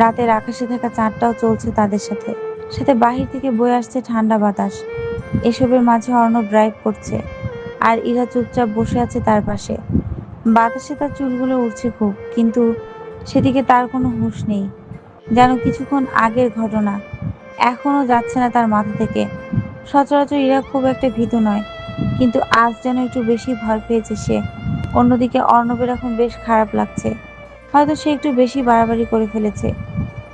রাতের আকাশে থাকা চাঁদটাও চলছে তাদের সাথে। সাথে বাহির থেকে বয়ে আসছে ঠান্ডা বাতাস। এসবের মাঝে অর্ণব ড্রাইভ করছে আর ইরা চুপচাপ বসে আছে তার পাশে। বাতাসে তার চুলগুলো উঠছে খুব, কিন্তু সেদিকে তার কোনো হুঁশ নেই। যেন কিছুক্ষণ আগের ঘটনা, এখনও যাচ্ছে না তার মাথা থেকে। সচরাচর ইরা খুব একটা ভীতু নয়, কিন্তু আজ যেন একটু বেশি ভয় পেয়েছে সে। অন্যদিকে অর্ণবের এখন বেশ খারাপ লাগছে। হয়তো সে একটু বেশি বাড়াবাড়ি করে ফেলেছে।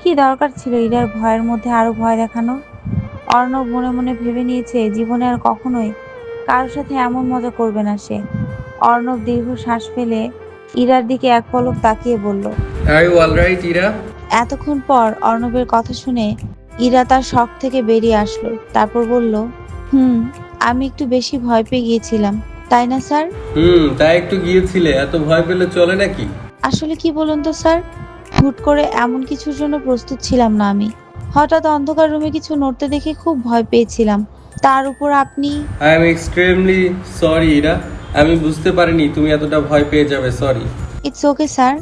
কি দরকার ছিল ইরার ভয়ের মধ্যে আরও ভয় দেখানো? অর্ণব মনে মনে ভেবে নিয়েছে জীবনে আর কখনোই কারোর সাথে এমন মজা করবে না সে। অর্ণব দীর্ঘ শ্বাস ফেলে ইরার দিকে এক পলক তাকিয়ে বলল এতক্ষণ পর অর্ণবের কথা শুনে ইরা তার শখ থেকে বেরিয়ে আসলো। তারপর বলল হুম আমি একটু বেশি ভয় পেয়ে গিয়েছিলাম তাই না স্যার? হুম তাই একটু গিয়েছিলে এত ভয় পেলে চলে নাকি? আসলে কি বলুন তো স্যার? হুট করে এমন কিছুর জন্য প্রস্তুত ছিলাম না আমি। হঠাৎ অন্ধকার রুমে কিছু নড়তে দেখে খুব ভয় পেয়েছিলাম। তার উপর আপনি? I am extremely sorry Ira আমি বুঝতে পারিনি তুমি এতটা ভয় পেয়ে যাবে সরি ইটস ওকে স্যার।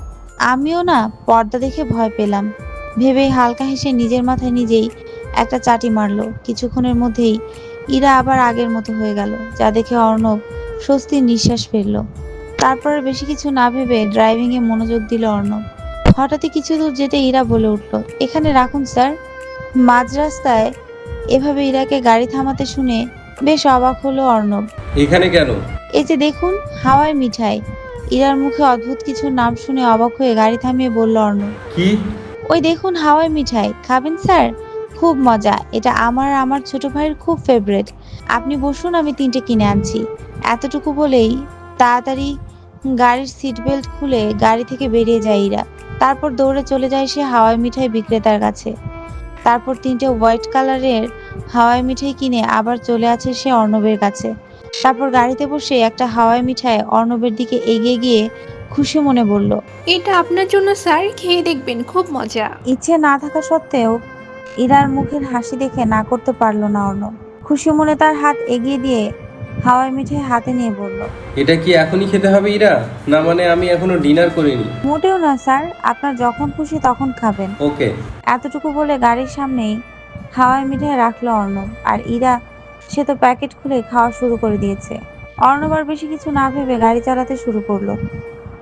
আমিও না পর্দা দেখে ভয় পেলাম। ভেবে হালকা হেসে নিজের মাথায় নিজেই একটা চাটি মারলো। কিছুক্ষণের মধ্যেই ইরা আবার আগের মতো হয়ে গেল যা দেখে অর্ণব স্বস্তির নিঃশ্বাস ফেলল। তারপর বেশি কিছু না ভেবে ড্রাইভিং এ মনোযোগ দিল অর্ণব। হঠাৎই কিছু দূর যেতে ইরা বলে উঠল এখানে রাখুন স্যার। মাঝ রাস্তায় এভাবে ইরাকে গাড়ি থামাতে শুনে বেশ অবাক হলো অর্ণব। এখানে কেন? এই যে দেখুন হাওয়াই মিঠাই। ইরার মুখে অদ্ভুত কিছু নাম শুনে অবাক হয়ে গাড়ি থামিয়ে বলল অর্ণব কি? ওই দেখুন হাওয়াই মিঠাই। খাবেন স্যার? খুব মজা। এটা আমার আমার ছোট ভাইয়ের খুব ফেভারিট আপনি বসুন আমি তিনটে কিনে আনছি। এতটুকু বলেই তাড়াতাড়ি গাড়ির সিট বেল্ট খুলে গাড়ি থেকে বেরিয়ে যায় ইরা। তারপর দৌড়ে চলে যায় সে হাওয়াই মিঠাই বিক্রেতার কাছে। তারপর তিনটে হোয়াইট কালারের হাওয়াই মিঠাই কিনে আবার চলে আছে সে অর্ণবের কাছে। তারপর গাড়িতে বসে একটা হাওয়াই মিঠাই অর্ণবের দিকে এগিয়ে গিয়ে খুশি মনে বলল এটা আপনার জন্য স্যার। খেয়ে দেখবেন খুব মজা। ইচ্ছে না থাকা সত্ত্বেও ইরার মুখের হাসি দেখে না করতে পারল না অর্ণব। খুশি মনে তার হাত এগিয়ে দিয়ে হাওয়াই মিঠাই হাতে নিয়ে বলল এটা কি এখনই খেতে হবে ইরা? না মানে আমি এখনও ডিনার করিনি। মোটেও না স্যার। আপনার যখন খুশি তখন খাবেন। ওকে। এতটুকু বলে গাড়ির সামনেই হাওয়াই মিঠাই রাখল অর্ণব। আর ইরা সে তো প্যাকেট খুলে খাওয়া শুরু করে দিয়েছে। অর্ণব আর বেশি কিছু না ভেবে গাড়ি চালাতে শুরু করল।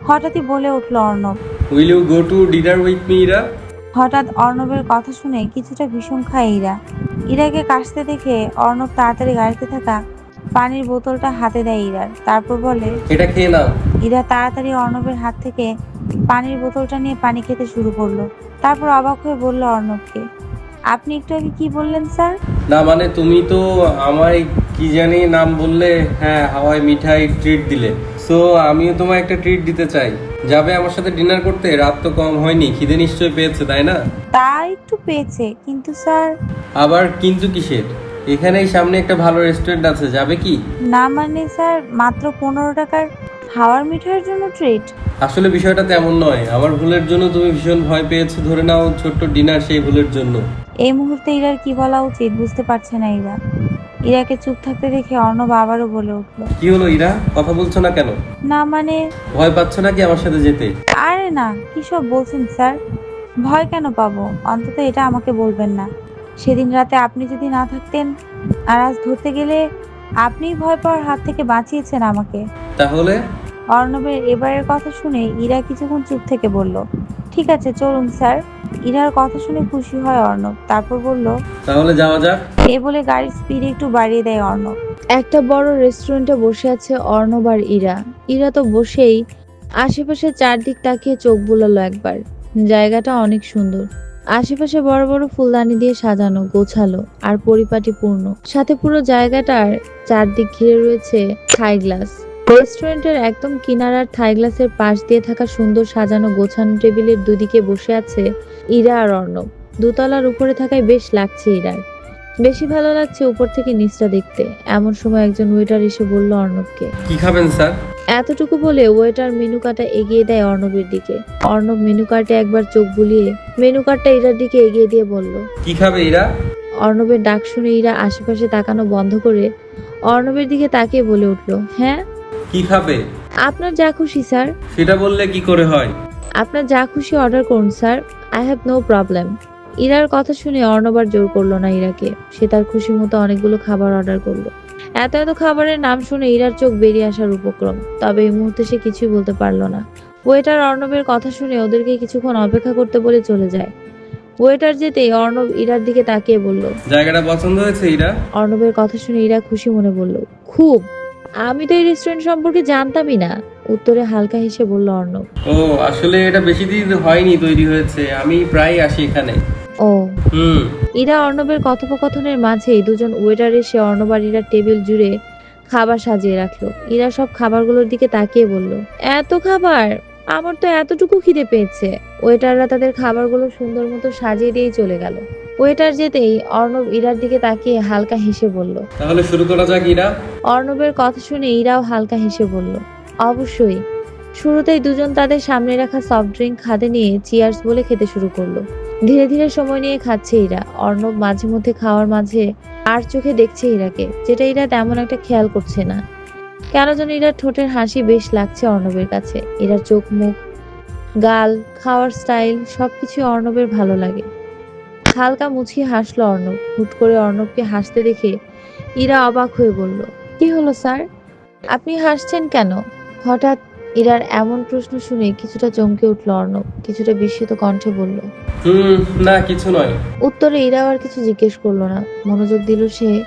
হঠাৎই বলে উঠল Arnab will you go to dinner with me Ira? হঠাৎ অর্ণবের কথা শুনে কিছুটা ভীষণ খায় ইরা। ইরাকে কাশতে দেখে অর্ণব তাড়াতাড়ি গাড়িতে থাকা পানির বোতলটা হাতে দেয় ইরার তারপর বলে এটা খেয়ে নাও। ইরা তাড়াতাড়ি অর্ণবের হাত থেকে পানির বোতলটা নিয়ে পানি খেতে শুরু করল। তারপর অবাক হয়ে বলল অর্ণবকে আপনি একটু আগে কি বললেন স্যার? না মানে তুমি তো আমায় কি জানি নাম বললে হ্যাঁ হাওয়াই মিঠাই ট্রিট দিলে। সো আমিও তোমায় একটা ট্রিট দিতে চাই। যাবে আমার সাথে ডিনার করতে? রাত তো কম হয়নি খিদে নিশ্চয়ই পেয়েছে তাই না? তা একটু পেয়েছে কিন্তু স্যার আবার কিন্তু কিসের? এখানেই সামনে একটা ভালো রেস্টুরেন্ট আছে যাবে কি? না মানে স্যার মাত্র পনেরো টাকার হাওয়ার মিঠাইয়ের জন্য ট্রিট আসলে বিষয়টা তেমন নয়। আমার ভুলের জন্য তুমি ভীষণ ভয় পেয়েছ ধরে নাও ছোট্ট ডিনার সেই ভুলের জন্য। এই মুহূর্তে ইরার কি বলা উচিত বুঝতে পারছে না ইরা। ইরাকে চুপ থাকতে দেখে অর্ণব আবারও বলে উঠল। কি হলো ইরা? কথা বলছো না কেন? না মানে ভয় পাচ্ছ নাকি আমার সাথে যেতে? আরে না কি সব বলছেন স্যার? ভয় কেন পাবো? অন্তত এটা আমাকে বলবেন না। সেদিন রাতে আপনি যদি না থাকতেন আর আজ ধরতে গেলে আপনিই ভয় পাওয়ার হাত থেকে বাঁচিয়েছেন আমাকে। তাহলে? অর্ণবের এবারের কথা শুনে ইরা কিছুক্ষণ চুপ থেকে বলল ঠিক আছে চলুন স্যার। ইরার কথা শুনে খুশি হয় অর্ণব তারপর বলল তাহলে যাওয়া যাক। এ বলে গাড়ির স্পিড একটু বাড়িয়ে দেয় অর্ণব। একটা বড় রেস্টুরেন্টে বসে আছে অর্ণব আর ইরা। ইরা তো বসেই আশেপাশে চারদিক তাকিয়ে চোখ বুলালো একবার। জায়গাটা অনেক সুন্দর। আশেপাশে বড় বড় ফুলদানি দিয়ে সাজানো, গোছালো আর পরিপাটিপূর্ণ। সাথে পুরো জায়গাটার চারদিক ঘিরে রয়েছে থাই গ্লাস। রেস্টুরেন্টের একদম কিনারার থাই গ্লাসের পাশ দিয়ে থাকা সুন্দর সাজানো গোছানো টেবিলের দুদিকে বসে আছে ইরা আর অর্ণব। দোতলার উপরে থাকায় বেশ লাগছে ইরার। বেশি ভালো লাগছে উপর থেকে নিচটা দেখতে। এমন সময় একজন ওয়েটার এসে বলল অর্ণবকে, কি খাবেন, স্যার? এতটুকু বলে ওয়েটার মেনু কার্ডটা এগিয়ে দেয় অর্ণবের দিকে। অর্ণব মেনু কার্ডে একবার চোখ বুলিয়ে মেনু কার্ডটা ইরার দিকে এগিয়ে দিয়ে বলল কি খাবে ইরা? অর্ণবের ডাক শুনে ইরা আশেপাশে তাকানো বন্ধ করে অর্ণবের দিকে তাকিয়ে বলে উঠল হ্যাঁ? কি খাবে? আপনার যা খুশি স্যার। সেটা বললে কি করে হয়? আপনার যা খুশি অর্ডার করুন sir. I have no problem. ইরার কথা শুনে অর্ণব আর জোর করল না ইরাকে। সে তার খুশি মতো অনেকগুলো খাবার অর্ডার করল। এত এত খাবারের নাম শুনে ইরার চোখ বেরিয়ে আসার উপক্রম তবে এই মুহূর্তে সে কিছুই বলতে পারল না। ওয়েটার অর্ণবের কথা শুনে ওদেরকে কিছুক্ষণ অপেক্ষা করতে বলে চলে যায়। ওয়েটার যেতেই অর্ণব ইরার দিকে তাকিয়ে বলল জায়গাটা পছন্দ হয়েছে ইরা? অর্ণবের কথা শুনে ইরা খুশি মনে বলল খুব! আমি তো এই রেস্টুরেন্ট সম্পর্কে জানতামই না। উত্তরে হালকা হেসে বলল অর্ণব ও আসলে এটা বেশি দিন হয়নি তৈরি হয়েছে। আমি প্রায় আসি এখানে। ও। হুম। ইরা অর্ণবের কথোপকথনের মাঝেই দুজন ওয়েটার এসে অর্ণব আর ইরার টেবিল জুড়ে খাবার সাজিয়ে রাখল। ইরা সব খাবারগুলোর দিকে তাকিয়ে বলল এত খাবার? আমার তো এতটুকু খিদে পেয়েছে। ওয়েটাররা তাদের খাবারগুলো সুন্দর মতো সাজিয়ে দিয়েই চলে গেল। ওয়েটার যেতেই অর্ণব ইরার দিকে তাকিয়ে হালকা হেসে বলল তাহলে শুরু করা যাক ইরা। অর্ণবের কথা শুনে ইরাও হালকা হেসে বলল অবশ্যই। শুরুতেই দুজন তাদের সামনে রাখা সফট ড্রিঙ্ক খাদে নিয়ে চিয়ার্স বলে খেতে শুরু করল। ধীরে ধীরে সময় নিয়ে খাচ্ছে ইরা। অর্ণব মাঝে মধ্যে খাওয়ার মাঝে আর চোখে দেখছে ইরাকে, যেটা ইরা তেমন একটা খেয়াল করছে না। কেন যেন ইরার ঠোঁটের হাসি বেশ লাগছে অর্ণবের কাছে। ইরার চোখ, মুখ, গাল, খাওয়ার স্টাইল, সবকিছু অর্ণবের ভালো লাগে। হালকা মুছিয়ে হাসলো অর্ণব। হুট করে অর্ণবকে হাসতে দেখে ইরা অবাক হয়ে বলল, কি হলো স্যার? আপনি হাসছেন কেন? হঠাৎ ইরার এমন প্রশ্ন শুনে কিছুটা চমকে উঠল অর্ণব। কিছুটা বিস্মিত কণ্ঠে বলল হুম না কিছু নয়। উত্তরে ইরা আর কিছু জিজ্ঞেস করল না। মনোযোগ দিল সে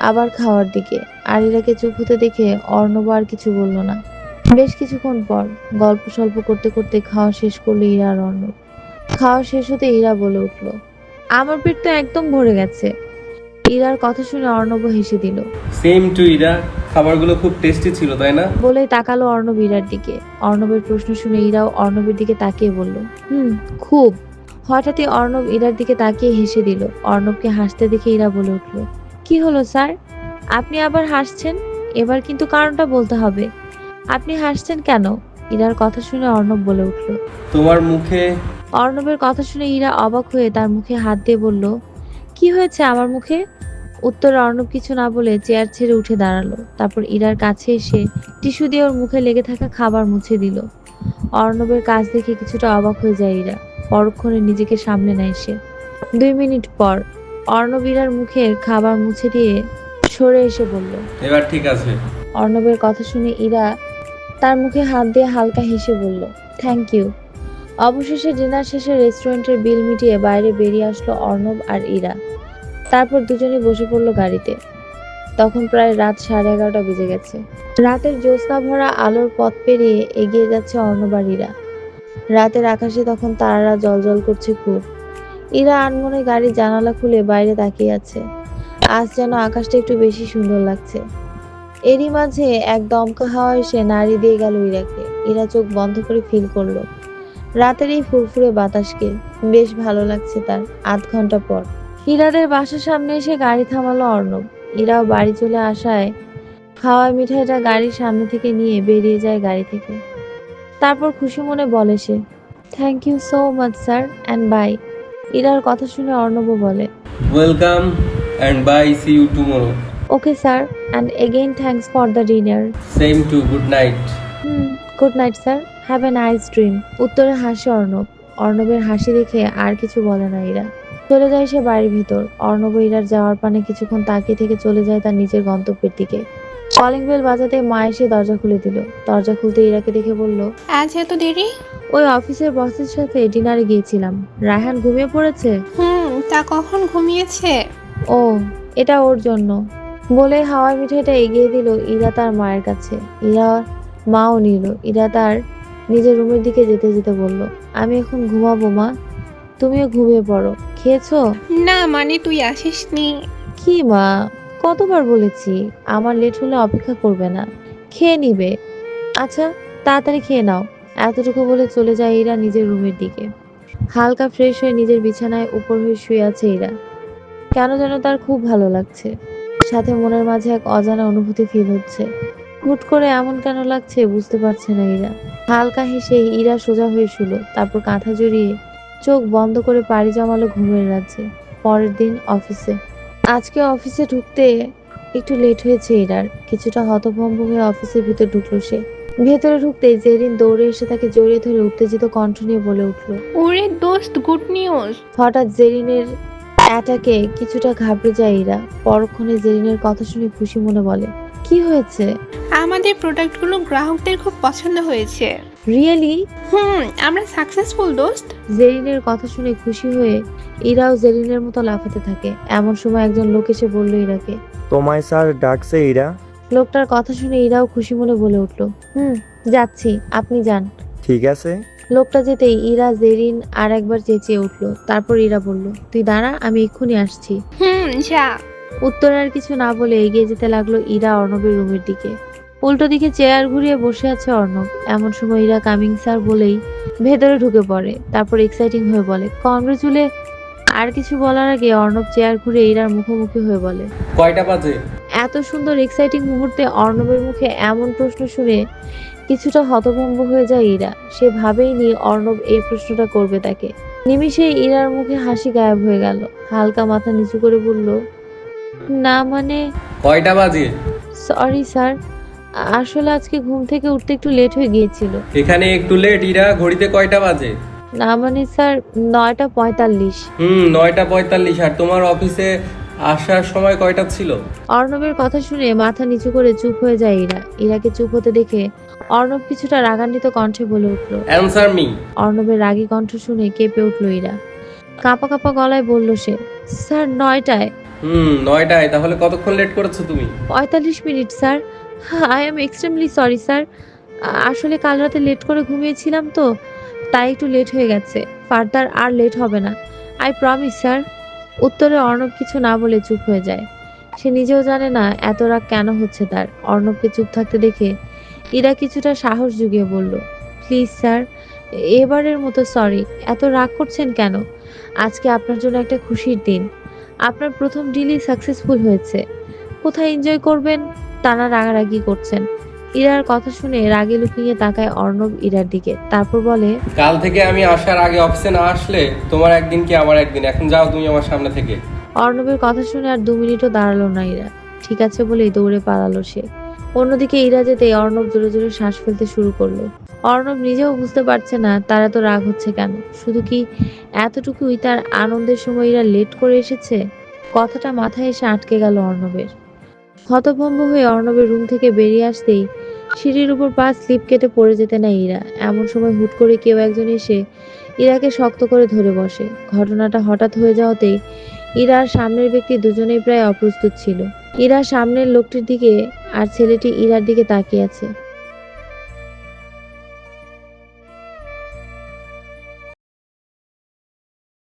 আবার খাওয়ার দিকে। আর ইরাকে চুপ হতে দেখে অর্ণব আর কিছু বলল না। বেশ কিছুক্ষণ পর গল্প স্বল্প করতে করতে খাওয়া শেষ করল ইরা আর অর্ণব। খাওয়া শেষ হতে ইরা বলে উঠল আমার পেট তো একদম ভরে গেছে। ইরার কথা শুনে অর্ণব হেসে দিল। সেম টু ইরা খাবারগুলো খুব টেস্টি ছিল তাই না? বলেই তাকালো অর্ণব ইরার দিকে। অর্ণবের প্রশ্ন শুনে ইরাও অর্ণবের দিকে তাকিয়ে বলল হুম খুব। হঠাৎই অর্ণব ইরার দিকে তাকিয়ে হেসে দিল। অর্ণবকে হাসতে দেখে ইরা বলে উঠল কি হলো স্যার? আপনি আবার হাসছেন? এবার কিন্তু কারণটা বলতে হবে। আপনি হাসছেন কেন? ইরার কথা শুনে অর্ণব বলে উঠল তোমার মুখে অর্ণবের কথা শুনে ইরা অবাক হয়ে তার মুখে হাত দিয়ে বলল কি হয়েছে আমার মুখে? উত্তরে অর্ণব কিছু না বলে চেয়ার ছেড়ে উঠে দাঁড়াল। তারপর ইরার কাছে এসে টিস্যু দিয়ে ওর মুখে লেগে থাকা খাবার মুছে দিল। অর্ণবের কাজ দেখে কিছুটা অবাক হয়ে যায় ইরা। পরক্ষণে নিজেকে সামলে নেয় সে। দুই মিনিট পর অর্ণব ইরার মুখের খাবার মুছে দিয়ে সরে এসে বলল এবার ঠিক আছে। অর্ণবের কথা শুনে ইরা তার মুখে হাত দিয়ে হালকা হেসে বলল থ্যাংক ইউ অবশেষে ডিনার শেষে রেস্টুরেন্টের বিল মিটিয়ে বাইরে বেরিয়ে আসলো অর্ণব আর ইরা। তারপর দুজনে বসে পড়ল গাড়িতে। তখন প্রায় রাত সাড়ে এগারোটা বেজে গেছে। রাতের জ্যোৎস্না ভরা আলোর পথ পেরিয়ে এগিয়ে যাচ্ছে অর্ণব আর ইরা। রাতের আকাশে তখন তারারা জলজল করছে খুব। ইরা আনমনে গাড়ির জানালা খুলে বাইরে তাকিয়ে আছে। আজ যেন আকাশটা একটু বেশি সুন্দর লাগছে। এরই মাঝে এক দমকা হাওয়া এসে নাড়ি দিয়ে গেল ইরাকে। ইরা চোখ বন্ধ করে ফিল করল। রাতের এই ফুরফুরে বাতাসকে বেশ ভালো লাগছে তার আধ ঘণ্টা পর। ইরাদের বাসার সামনে এসে গাড়ি থামালো অর্ণব। ইরাও বাড়ি চলে আসায় খাওয়া মিঠাইটা গাড়ির সামনে থেকে নিয়ে বেরিয়ে যায় গাড়ি থেকে। তারপর খুশি মনে বলে সে thank you so much sir and bye ইরার কথা শুনে অর্ণবও বলে welcome and bye see you tomorrow okay sir and again thanks for the dinner same to good night good night sir. Have a nice dream. উত্তরে হাসে অর্ণব। অর্ণবের হাসি দেখে আর কিছু বলে না ইরা। চলে যায় সে বাড়ির ভিতর। অর্ণব ইরার যাওয়ার পানে কিছুক্ষণ তাকিয়ে থেকে চলে যায় তার নিজের গন্তব্যের দিকে। কলিং বেল বাজাতে মা এসে দরজা খুলে দিল। দরজা খুলতে ইরাকে দেখে বলল আজ এত দেরি? ওই অফিসের বসের সাথে ডিনারে গিয়েছিলাম। রায়হান ঘুমিয়ে পড়েছে? হুম তা কখন ঘুমিয়েছে? ও এটা ওর জন্য। বলে হাওয়াই মিঠাইটা এগিয়ে দিল ইরা তার মায়ের কাছে। ইরা মাও নিল। ইরা তার নিজের রুমের দিকে যেতে যেতে বলল আমি এখন ঘুমাবো মা। তুমিও ঘুমিয়ে পড়ো। খেয়েছো? না মানে তুই আসিস নি। কি মা? কতবার বলেছি আমার লেট হলে অপেক্ষা করবে না। খেয়ে নিবে। আচ্ছা তাড়াতাড়ি খেয়ে নাও। এতটুকু বলে চলে যায় ইরা নিজের রুমের দিকে। হালকা ফ্রেশ হয়ে নিজের বিছানায় উপর হয়ে শুয়ে আছে ইরা। কেন যেন তার খুব ভালো লাগছে। সাথে মনের মাঝে এক অজানা অনুভূতি ফিল হচ্ছে। হুট করে এমন কেন লাগছে বুঝতে পারছে না ইরা। হালকা হেসে ইরা সোজা হয়ে শুলো তারপর কাঁথা জড়িয়ে চোখ বন্ধ করে পাড়ি জমালো ঘুমের রাজ্যে। পরের দিন অফিসে। আজকে অফিসে ঢুকতে একটু লেট হয়েছে ইরার। কিছুটা হতভম্ব হয়ে অফিসের ভিতর ঢুকলো সে। ভেতরে ঢুকতেই জেরিন দৌড়ে এসে তাকে জড়িয়ে ধরে উত্তেজিত কণ্ঠ নিয়ে বলে উঠল ওরে দোস্ত গুড নিউজ। হঠাৎ জেরিনের অ্যাটাকে কিছুটা ঘাবড়ে যায় ইরা। পরক্ষণে জেরিনের কথা শুনে খুশি মনে বলে কি হয়েছে? আমাদের প্রোডাক্টগুলো গ্রাহকদের খুব পছন্দ হয়েছে। রিয়েলি হুম আমরা সাকসেসফুল দোস্ত। জেরিনের কথা শুনে খুশি হয়ে ইরাও জেরিনের মতো লাফাতে থাকে। এমন সময় একজন লোক এসে বলল ইরাকে তোমায় স্যার ডাকছে ইরা লোকটার কথা শুনে ইরাও খুশি মনে বলে উঠল হুম যাচ্ছি আপনি যান। ঠিক আছে। লোকটা যেতেই ইরা জেরিন আর একবার চেঁচিয়ে উঠল। তারপর ইরা বলল তুই দাঁড়া আমি এক্ষুনি আসছি। হুম যা। উত্তর আর কিছু না বলে এগিয়ে যেতে লাগল ইরা অর্ণবের রুমের দিকে। উল্টো দিকে চেয়ার ঘুরিয়ে বসে আছে অর্ণব। এমন সময় ইরা কামিং স্যার বলেই ভেতরে ঢুকে পড়ে তারপর এক্সাইটিং হয়ে বলে কংগ্রেচুলে আর কিছু বলার আগে অর্ণব চেয়ার ঘুরে ইরার মুখোমুখি হয়ে বলে কয়টা বাজে? এত সুন্দর এক্সাইটিং মুহূর্তে অর্ণবের মুখে এমন প্রশ্ন শুনে কিছুটা হতভম্ব হয়ে যায় ইরা। সে ভাবেইনি অর্ণব এই প্রশ্নটা করবে তাকে। নিমিষেই ইরার মুখে হাসি গায়েব হয়ে গেল। হালকা মাথা নিচু করে বলল না মানে কয়টা বাজে? সরি স্যার আসলে আজকে ঘুম থেকে উঠতে একটু লেট হয়ে গিয়েছিল। এখানে একটু লেট ইরা ঘড়িতে কয়টা বাজে? না মানে স্যার নয়টা পঁয়তাল্লিশ। হুম নয়টা পঁয়তাল্লিশ। আর তোমার অফিসে আসার সময় কয়টা ছিল? অর্ণবের কথা শুনে মাথা নিচু করে চুপ হয়ে যায় ইরা। ইরাকে চুপ হতে দেখে অর্ণব কিছুটা রাগান্বিত কণ্ঠে বলে উঠল অ্যান্সার মি অর্ণবের রাগী কণ্ঠ শুনে কেঁপে উঠল ইরা। কাঁপা কাঁপা গলায় বলল সে স্যার নয়টায়। হুম, নয়টায়। তাহলে কতক্ষণ লেট করেছ তুমি? পঁয়তাল্লিশ minute, sir. I am extremely sorry, sir. আসলে কাল রাতে লেট করে ঘুমিয়েছিলাম তো, তাই একটু লেট হয়ে গেছে। ফার্দার আর লেট হবে না। আই প্রমিস, স্যার, উত্তরে অর্ণব কিছু না বলে চুপ হয়ে যায়। সে নিজেও জানে না এত রাগ কেন হচ্ছে তার। অর্ণবকে চুপ থাকতে দেখে ইরা কিছুটা সাহস জুগিয়ে বলল, প্লিজ, স্যার, এবারের মতো সরি। এত রাগ করছেন কেন? আজকে আপনার জন্য একটা খুশির দিন। আপনার প্রথম ডিলই সাকসেসফুল হয়েছে। কোথায় এনজয় করবেন? তারা রাগারাগি করছেন। ইরার কথা শুনে রাগে লুকিয়ে তাকায় অর্ণব ইরার দিকে। তারপর বলে কাল থেকে আমি আসার আগে অফিসে না আসলে তোমার একদিন কি আমার একদিন? এখন যাও তুমি আমার সামনে থেকে। অর্ণবের কথা শুনে আর দু মিনিটও দাঁড়াল না ইরা। ঠিক আছে বলেই দৌড়ে পালালো সে। অন্যদিকে ইরা যেতে অর্ণব জোরে জোরে শ্বাস ফেলতে শুরু করল। অর্ণব নিজেও বুঝতে পারছে না তারা তো রাগ হচ্ছে কেন। শুধু কি এতটুকুই তার আনন্দের সময় এরা লেট করে এসেছে? কথাটা মাথায় এসে আটকে গেল অর্ণবের। হতভম্ব হয়ে অর্ণবের রুম থেকে বেরিয়ে আসতেই সিঁড়ির উপর পা স্লিপ কেটে পড়ে যেতে না ইরা। এমন সময় হুট করে কেউ একজন এসে ইরাকে শক্ত করে ধরে বসে। ঘটনাটা হঠাৎ হয়ে যাওয়াতেই ইরার সামনের ব্যক্তি দুজনেই প্রায় অপ্রস্তুত ছিল। ইরা সামনের লোকটির দিকে আর ছেলেটি ইরার দিকে তাকিয়ে আছে।